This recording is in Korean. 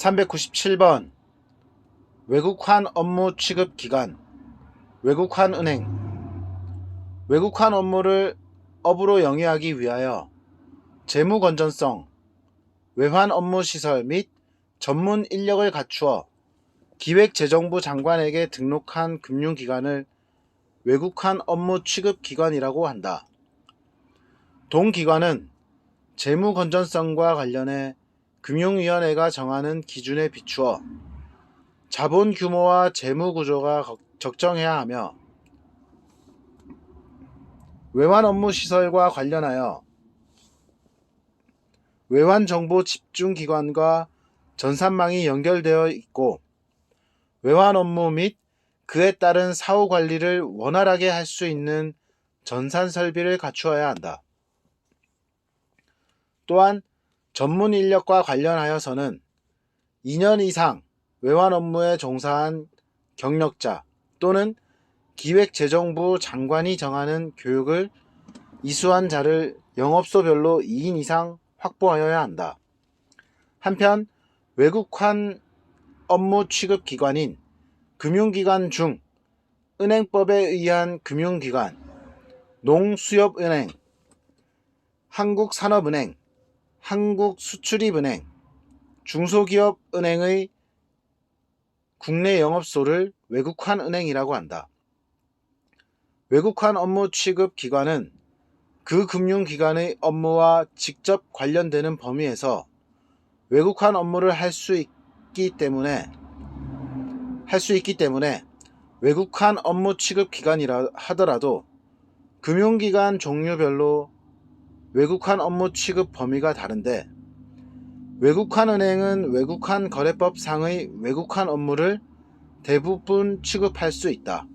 397번. 외국환 업무 취급 기간. 외국환 은행. 외국환 업무를 업으로 영위하기 위하여 재무 건전성, 외환 업무 시설 및 전문 인력을 갖추어 기획재정부 장관에게 등록한 금융기관을 외국환 업무 취급 기관이라고 한다. 동기관은 재무 건전성과 관련해 금융위원회가 정하는 기준에 비추어 자본 규모와 재무 구조가 거- 적정해야 하며 외환 업무 시설과 관련하여 외환 정보 집중 기관과 전산망이 연결되어 있고 외환 업무 및 그에 따른 사후 관리를 원활하게 할 수 있는 전산 설비를 갖추어야 한다. 또한 전문 인력과 관련하여서는 2년 이상 외환 업무에 종사한 경력자 또는 기획재정부 장관이 정하는 교육을 이수한 자를 영업소별로 2인 이상 확보하여야 한다. 한편 외국환 업무 취급 기관인 금융기관 중 은행법에 의한 금융기관, 농수협은행, 한국산업은행, 한국수출입은행, 중소기업은행의 국내 영업소를 외국환 은행이라고 한다. 외국환 업무 취급 기관은 그 금융기관의 업무와 직접 관련되는 범위에서 외국환 업무를 할 수 있기 때문에 할 수 있기 때문에 외국환 업무 취급 기관이라 하더라도 금융기관 종류별로 외국환 업무 취급 범위가 다른데 외국환 은행은 외국환 거래법 상의 외국환 업무를 대부분 취급할 수 있다.